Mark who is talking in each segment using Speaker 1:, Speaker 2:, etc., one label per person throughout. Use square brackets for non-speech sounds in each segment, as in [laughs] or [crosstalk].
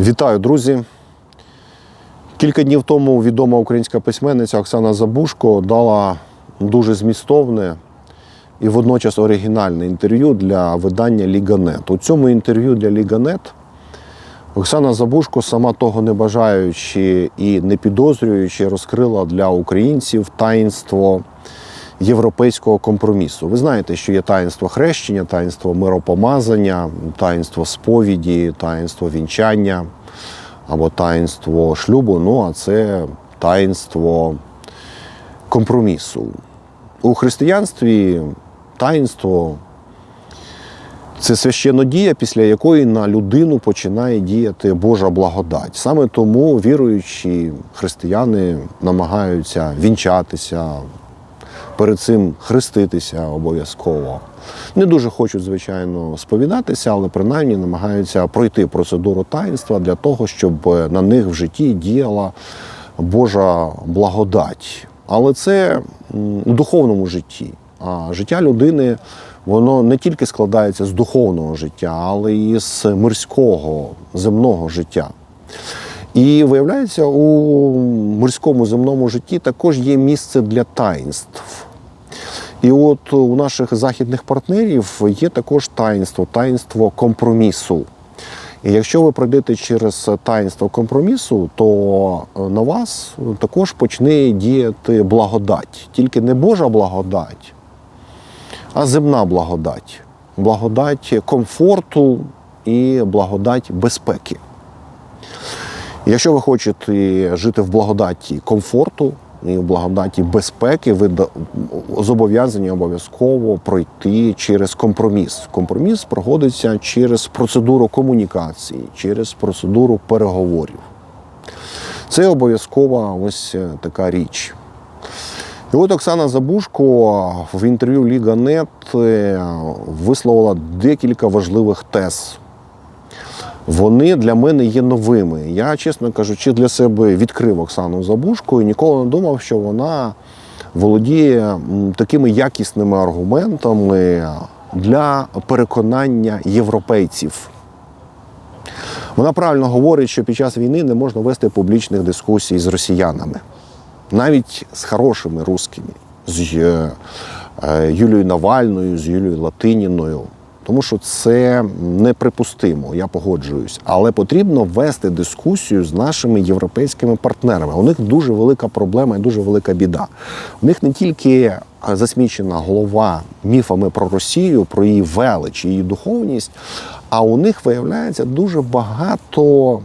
Speaker 1: Вітаю, друзі! Кілька днів тому відома українська письменниця Оксана Забушко дала дуже змістовне і водночас оригінальне інтерв'ю для видання Ліганет. У цьому інтерв'ю для Ліганет Оксана Забушко, сама того не бажаючи і не підозрюючи, розкрила для українців таїнство європейського компромісу. Ви знаєте, що є таїнство хрещення, таїнство миропомазання, таїнство сповіді, таїнство вінчання або таїнство шлюбу. Ну а це таїнство компромісу. У християнстві таїнство це священнодія, після якої на людину починає діяти Божа благодать. Саме тому віруючі християни намагаються вінчатися, перед цим хреститися обов'язково. Не дуже хочуть, звичайно, сповідатися, але принаймні намагаються пройти процедуру таїнства для того, щоб на них в житті діяла Божа благодать. Але це у духовному житті. А життя людини воно не тільки складається з духовного життя, але й з мирського земного життя. І виявляється, у морському земному житті також є місце для таїнств. І от у наших західних партнерів є також таїнство, таїнство компромісу. І якщо ви пройдете через таїнство компромісу, то на вас також почне діяти благодать. Тільки не Божа благодать, а земна благодать. Благодать комфорту і благодать безпеки. Якщо ви хочете жити в благодаті комфорту і в благодаті безпеки, ви зобов'язані обов'язково пройти через компроміс. Компроміс проходиться через процедуру комунікації, через процедуру переговорів. Це обов'язкова ось е, така річ. І от Оксана Забушко в інтерв'ю Ліга Нет е, висловила декілька важливих тез. Вони для мене є новими. Я, чесно кажучи, для себе відкрив Оксану Забушко і ніколи не думав, що вона володіє такими якісними аргументами для переконання європейців. Вона правильно говорить, що під час війни не можна вести публічних дискусій з росіянами, навіть з хорошими русскими, з е, е, Юлією Навальною, з Юлією Латиніною. Тому що це неприпустимо, я погоджуюсь. Але потрібно вести дискусію з нашими європейськими партнерами. У них дуже велика проблема і дуже велика біда. У них не тільки засмічена голова міфами про Росію, про її велич, її духовність, а у них виявляється дуже багато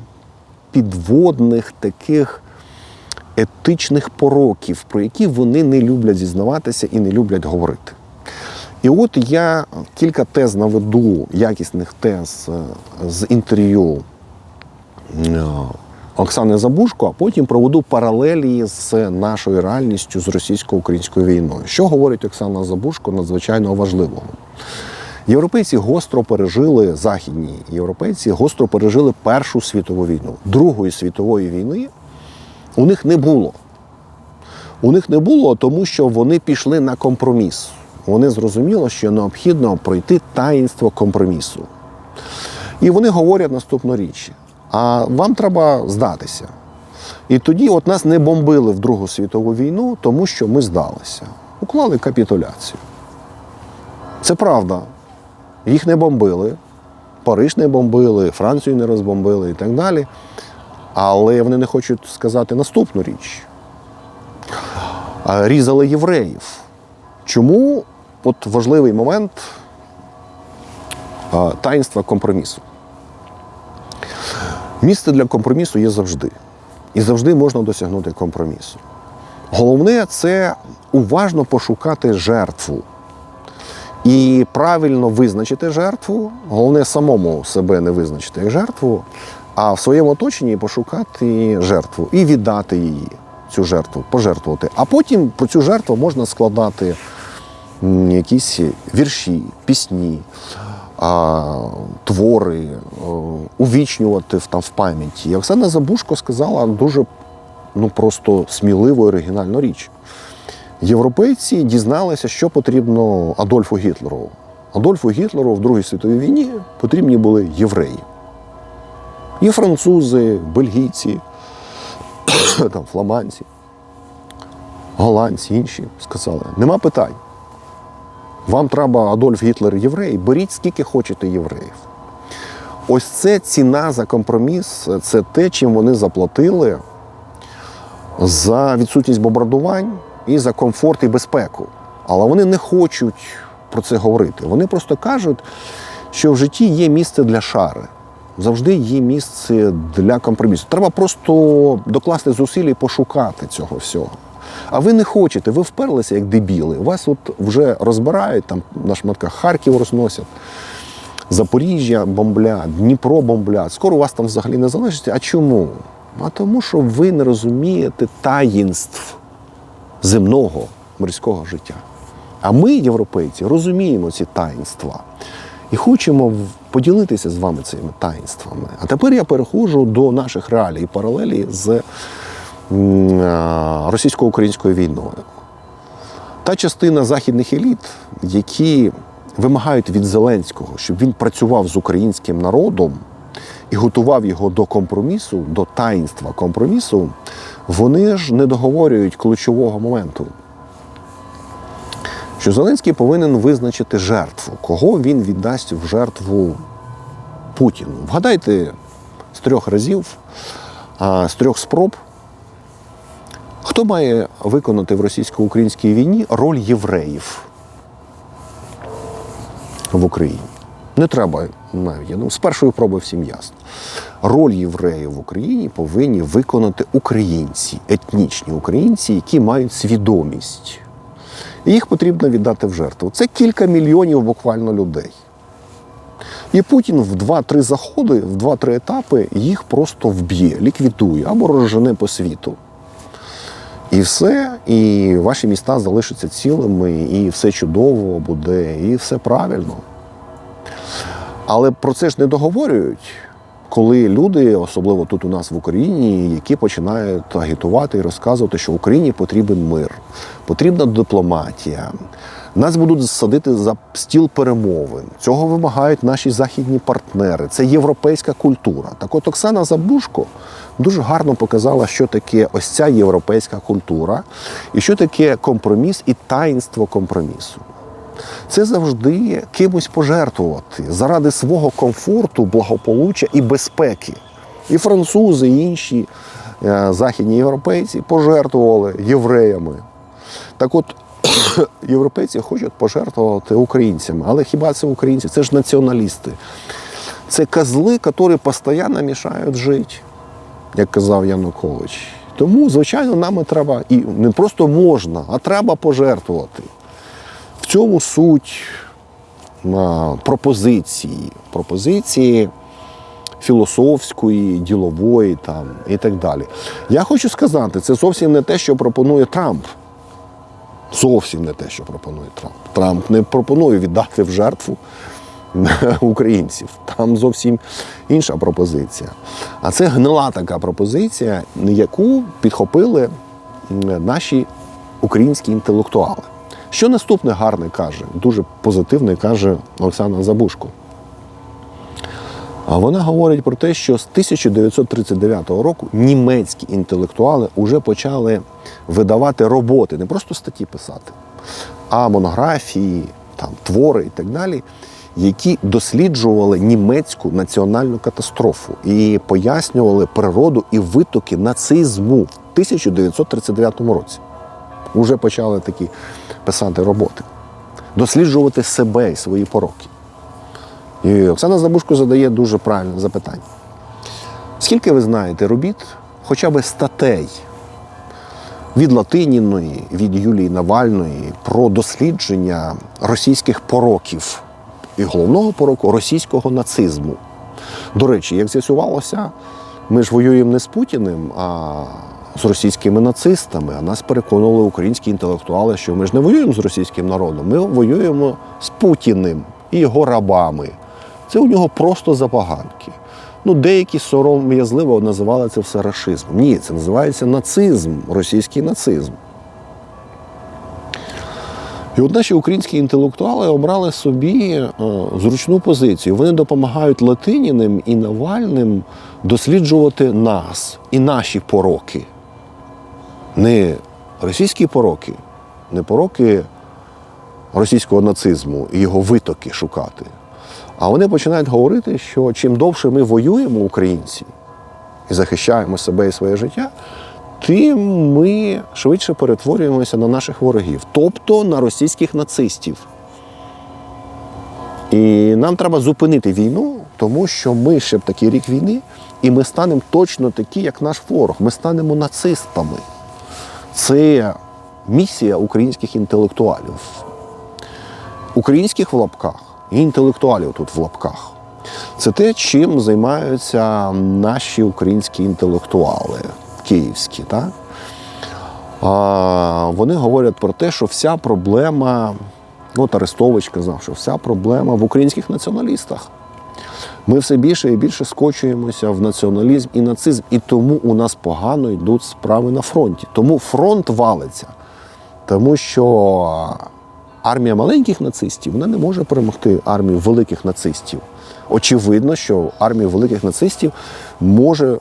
Speaker 1: підводних таких етичних пороків, про які вони не люблять зізнаватися і не люблять говорити. І от я кілька тез наведу, якісних тез е, з інтерв'ю е, Оксани Забушко, а потім проведу паралелі з нашою реальністю з російсько-українською війною. Що говорить Оксана Забушко надзвичайно важливого? Європейці гостро пережили західні європейці гостро пережили Першу світову війну. Другої світової війни у них не було. У них не було, тому що вони пішли на компроміс. Вони зрозуміли, що необхідно пройти таїнство компромісу. І вони говорять наступну річ: а вам треба здатися. І тоді от нас не бомбили в Другу світову війну, тому що ми здалися. Уклали капітуляцію. Це правда. Їх не бомбили, Париж не бомбили, Францію не розбомбили і так далі. Але вони не хочуть сказати наступну річ. Різали євреїв. Чому от важливий момент таїнства компромісу? Місце для компромісу є завжди. І завжди можна досягнути компромісу. Головне це уважно пошукати жертву. І правильно визначити жертву, головне самому себе не визначити як жертву, а в своєму оточенні пошукати жертву і віддати її, цю жертву, пожертвувати. А потім про цю жертву можна складати якісь вірші, пісні, твори, увічнювати в, там, в пам'яті. І Оксана Забушко сказала дуже ну, просто сміливу оригінальну річ. Європейці дізналися, що потрібно Адольфу Гітлеру. Адольфу Гітлеру в Другій світовій війні потрібні були євреї. І французи, бельгійці, [coughs] там, фламандці, голландці, інші сказали, нема питань. Вам треба Адольф Гітлер єврей, беріть скільки хочете євреїв. Ось це ціна за компроміс, це те, чим вони заплатили за відсутність бомбардувань і за комфорт і безпеку. Але вони не хочуть про це говорити. Вони просто кажуть, що в житті є місце для шари. Завжди є місце для компромісу. Треба просто докласти зусиль і пошукати цього всього. А ви не хочете, ви вперлися як дебіли. Вас от вже розбирають там на шматках Харків розносять. Запоріжжя бомблять, Дніпро бомблять. Скоро у вас там взагалі не залишиться. А чому? А тому, що ви не розумієте таїнств земного морського життя. А ми, європейці, розуміємо ці таїнства і хочемо поділитися з вами цими таїнствами. А тепер я переходжу до наших реалій і паралелі з російсько-українською війною. Та частина західних еліт, які вимагають від Зеленського, щоб він працював з українським народом і готував його до компромісу, до таїнства компромісу, вони ж не договорюють ключового моменту. Що Зеленський повинен визначити жертву, кого він віддасть в жертву Путіну. Вгадайте з трьох разів, з трьох спроб, хто має виконати в російсько-українській війні роль євреїв в Україні? Не треба навіть. Ну, з першої проби всім ясно. Роль євреїв в Україні повинні виконати українці, етнічні українці, які мають свідомість. І їх потрібно віддати в жертву. Це кілька мільйонів буквально людей. І Путін в 2-3 заходи, в 2-3 етапи їх просто вб'є, ліквідує або розжене по світу. І все, і ваші міста залишаться цілими, і все чудово буде, і все правильно. Але про це ж не договорюють, коли люди, особливо тут у нас в Україні, які починають агітувати і розказувати, що Україні потрібен мир, потрібна дипломатія. Нас будуть садити за стіл перемовин. Цього вимагають наші західні партнери. Це європейська культура. Так от Оксана Забушко дуже гарно показала, що таке ось ця європейська культура, і що таке компроміс і таїнство компромісу. Це завжди кимось пожертвувати заради свого комфорту, благополуччя і безпеки. І французи, і інші е, західні європейці пожертвували євреями. Так от [clears throat] європейці хочуть пожертвувати українцями. Але хіба це українці? Це ж націоналісти. Це козли, які постійно мішають жити, як казав Янукович. Тому, звичайно, нам треба і не просто можна, а треба пожертвувати. В цьому суть пропозиції, пропозиції філософської, ділової там, і так далі. Я хочу сказати, це зовсім не те, що пропонує Трамп. Зовсім не те, що пропонує Трамп. Трамп не пропонує віддати в жертву [laughs] українців. Там зовсім інша пропозиція. А це гнила така пропозиція, яку підхопили наші українські інтелектуали. Що наступне гарне каже, дуже позитивне каже Оксана Забушко. Вона говорить про те, що з 1939 року німецькі інтелектуали вже почали видавати роботи, не просто статті писати, а монографії, там, твори і так далі, які досліджували німецьку національну катастрофу і пояснювали природу і витоки нацизму в 1939 році. Уже почали такі писати роботи, досліджувати себе і свої пороки. І Оксана Забушко задає дуже правильне запитання. Скільки ви знаєте робіт, хоча б статей від Латиніної, від Юлії Навальної про дослідження російських пороків і головного пороку російського нацизму? До речі, як з'ясувалося, ми ж воюємо не з Путіним, а з російськими нацистами. А нас переконували українські інтелектуали, що ми ж не воюємо з російським народом, ми воюємо з Путіним і його рабами. Це у нього просто забаганки. Ну, деякі сором'язливо називали це все рашизмом. Ні, це називається нацизм, російський нацизм. І от наші українські інтелектуали обрали собі е, зручну позицію. Вони допомагають Латиніним і Навальним досліджувати нас і наші пороки. Не російські пороки, не пороки російського нацизму і його витоки шукати. А вони починають говорити, що чим довше ми воюємо, українці, і захищаємо себе і своє життя, тим ми швидше перетворюємося на наших ворогів, тобто на російських нацистів. І нам треба зупинити війну, тому що ми ще в такий рік війни, і ми станемо точно такі, як наш ворог. Ми станемо нацистами. Це місія українських інтелектуалів. Українських в лапках і інтелектуалів тут в лапках. Це те, чим займаються наші українські інтелектуали київські. Так? А, вони говорять про те, що вся проблема, от Арестович казав, що вся проблема в українських націоналістах. Ми все більше і більше скочуємося в націоналізм і нацизм, і тому у нас погано йдуть справи на фронті. Тому фронт валиться, тому що армія маленьких нацистів вона не може перемогти армію великих нацистів. Очевидно, що армію великих нацистів може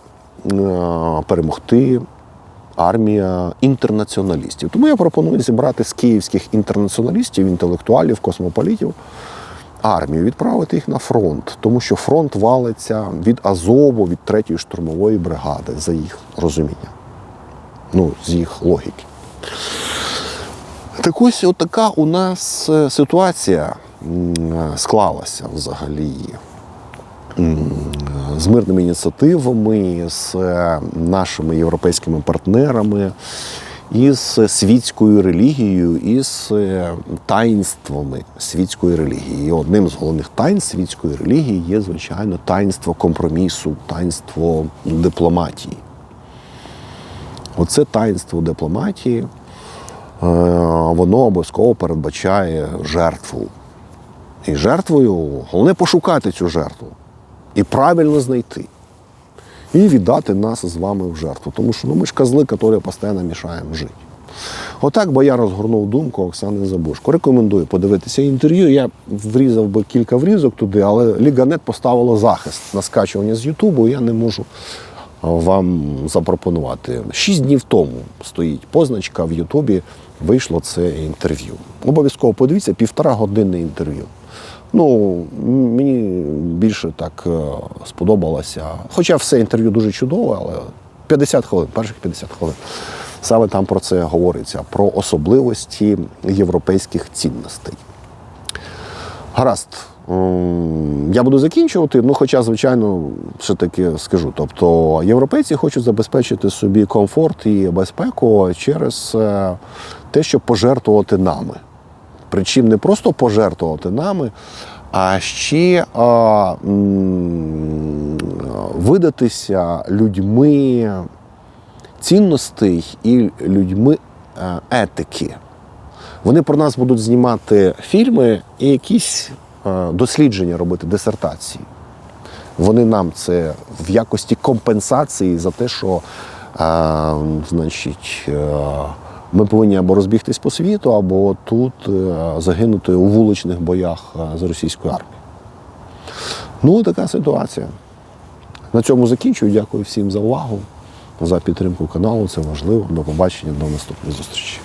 Speaker 1: перемогти армія інтернаціоналістів. Тому я пропоную зібрати з київських інтернаціоналістів, інтелектуалів, космополітів армію, відправити їх на фронт, тому що фронт валиться від Азову, від 3-ї штурмової бригади, за їх розуміння, ну, з їх логіки. Так ось от така у нас е, ситуація склалася взагалі з мирними ініціативами, з е, нашими європейськими партнерами, із світською релігією, із е, таїнствами світської релігії. І одним з головних таїнств світської релігії є, звичайно, таїнство компромісу, таїнство дипломатії. Оце таїнство дипломатії, е, воно обов'язково передбачає жертву. І жертвою головне пошукати цю жертву і правильно знайти. І віддати нас з вами в жертву. Тому що ну, ми ж козли, які постійно мішаємо жити. Отак би я розгорнув думку Оксани Забушко. Рекомендую подивитися інтерв'ю. Я врізав би кілька врізок туди, але Ліганет поставила захист на скачування з Ютубу. Я не можу вам запропонувати. Шість днів тому стоїть позначка в Ютубі. Вийшло це інтерв'ю. Обов'язково подивіться півтора годинне інтерв'ю. Ну, мені більше так е, сподобалося. Хоча все інтерв'ю дуже чудове, але 50 хвилин, перших 50 хвилин. Саме там про це говориться, про особливості європейських цінностей. Гаразд. Я буду закінчувати, ну хоча, звичайно, все таки скажу. Тобто європейці хочуть забезпечити собі комфорт і безпеку через е, те, щоб пожертвувати нами. Причому не просто пожертвувати нами, а ще а, м, видатися людьми цінностей і людьми е, етики. Вони про нас будуть знімати фільми і якісь е, дослідження робити, дисертації. Вони нам це в якості компенсації за те, що е, значить, е, ми повинні або розбігтись по світу, або тут е, загинути у вуличних боях е, з російською армією. Ну, така ситуація. На цьому закінчую. Дякую всім за увагу, за підтримку каналу. Це важливо. До побачення, до наступної зустрічі.